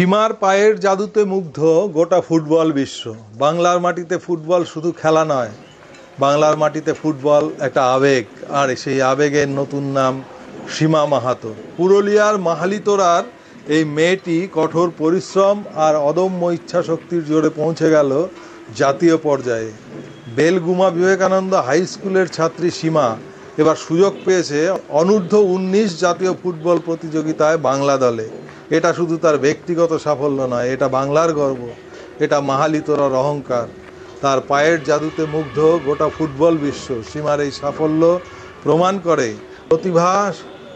সীমার পায়ের জাদুতে মুগ্ধ গোটা ফুটবল বিশ্ব। বাংলার মাটিতে ফুটবল শুধু খেলা নয়, বাংলার মাটিতে ফুটবল একটা আবেগ, আর সেই আবেগের নতুন নাম সীমা মাহাতো। পুরুলিয়ার মাহালিতোরার এই মেয়েটি কঠোর পরিশ্রম আর অদম্য ইচ্ছাশক্তির জোরে পৌঁছে গেল জাতীয় পর্যায়ে। বেলগুমা বিবেকানন্দ হাই স্কুলের ছাত্রী সীমা এবার সুযোগ পেয়েছে অনূর্ধ্ব উনিশ জাতীয় ফুটবল প্রতিযোগিতায় বাংলা দলে। এটা শুধু তার ব্যক্তিগত সাফল্য নয়, এটা বাংলার গর্ব, এটা মাহালিতরার অহংকার। তার পায়ের জাদুতে মুগ্ধ গোটা ফুটবল বিশ্ব, সীমার এই সাফল্য প্রমাণ করে, প্রতিভা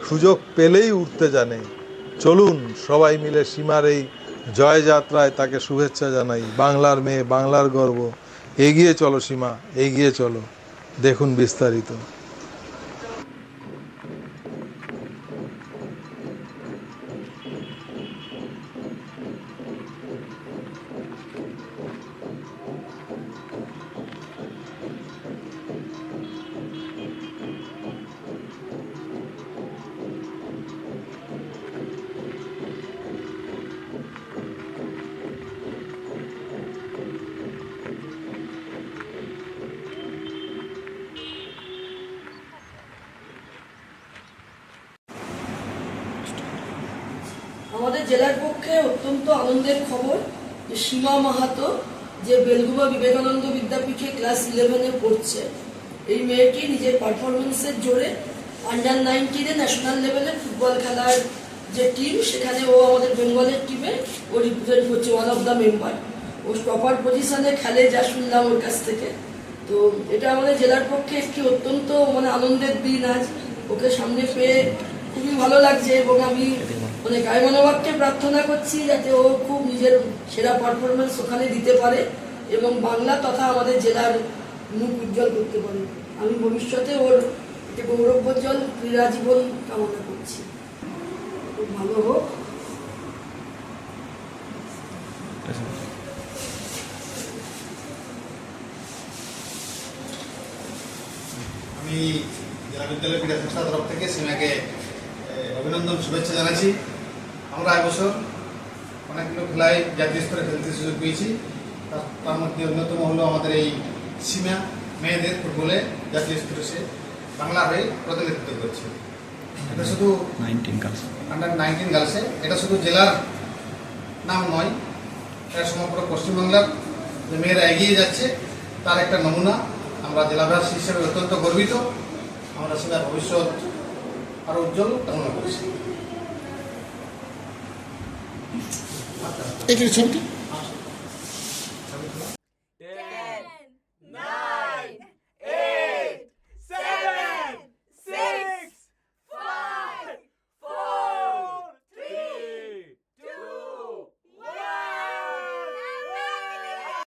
সুযোগ পেলেই উঠতে জানে। চলুন সবাই মিলে সীমার এই জয়যাত্রায় তাকে শুভেচ্ছা জানাই। বাংলার মেয়ে, বাংলার গর্ব। এগিয়ে চলো সীমা, এগিয়ে চলো। দেখুন বিস্তারিত। আমাদের জেলার পক্ষে অত্যন্ত আনন্দের খবর যে সীমা মাহাতো যে বেলগুমা বিবেকানন্দ বিদ্যাপীঠে ক্লাস ইলেভেনে পড়ছে। এই মেয়েটি নিজের পারফরমেন্সের জোরে আন্ডার নাইনটিনে ন্যাশনাল লেভেলে ফুটবল খেলার যে টিম সেখানে ও আমাদের বেঙ্গলের টিমে ও রিপ্রেজেন্ট করছে ওয়ান অফ দ্য মেম্বার ও প্রপার পজিশনে খেলে, যা শুনলাম ওর কাছ থেকে। তো এটা আমাদের জেলার পক্ষে একটি অত্যন্ত মানে আনন্দের দিন আজ। ওকে সামনে পেয়ে খুবই ভালো লাগছে এবং আমি মানে গায়মানবাককে প্রার্থনা করছি যাতে ও খুব নিজের সেরা পারফরমেন্স ওখানে দিতে পারে এবং বাংলা তথা আমাদের জেলার মুখ উজ্জ্বল করতে পারে। আমি ভবিষ্যতে ওর একটি গৌরবোজ্জ্বল ক্রীড়া জীবন কামনা করছি। খুব ভালো হোক। আমি জেলা বিদ্যালয় ক্রীড়া সংস্থার তরফ থেকে সীমাকে অভিনন্দন শুভেচ্ছা জানাচ্ছি। আমরা এবছর অনেকগুলো খেলায় জাতীয় স্তরে খেলতে সুযোগ পেয়েছি। তার মধ্যে অন্যতম হলো আমাদের এই সীমা মেয়েদের ফুটবলে জাতীয় স্তরে সে বাংলা হয়ে প্রতিনিধিত্ব করছে। এটা শুধু নাইনটিন গার্লস আন্ডার নাইনটিন গার্লসে এটা শুধু জেলার নাম নয় এটা সমগ্র পশ্চিমবাংলার যে মেয়েরা এগিয়ে যাচ্ছে তার একটা নমুনা। আমরা জেলাবাসী হিসেবে অত্যন্ত গর্বিত। আমরা সেটা ভবিষ্যৎ আরও উজ্জ্বল কামনা করেছি। একটু ছবিটি।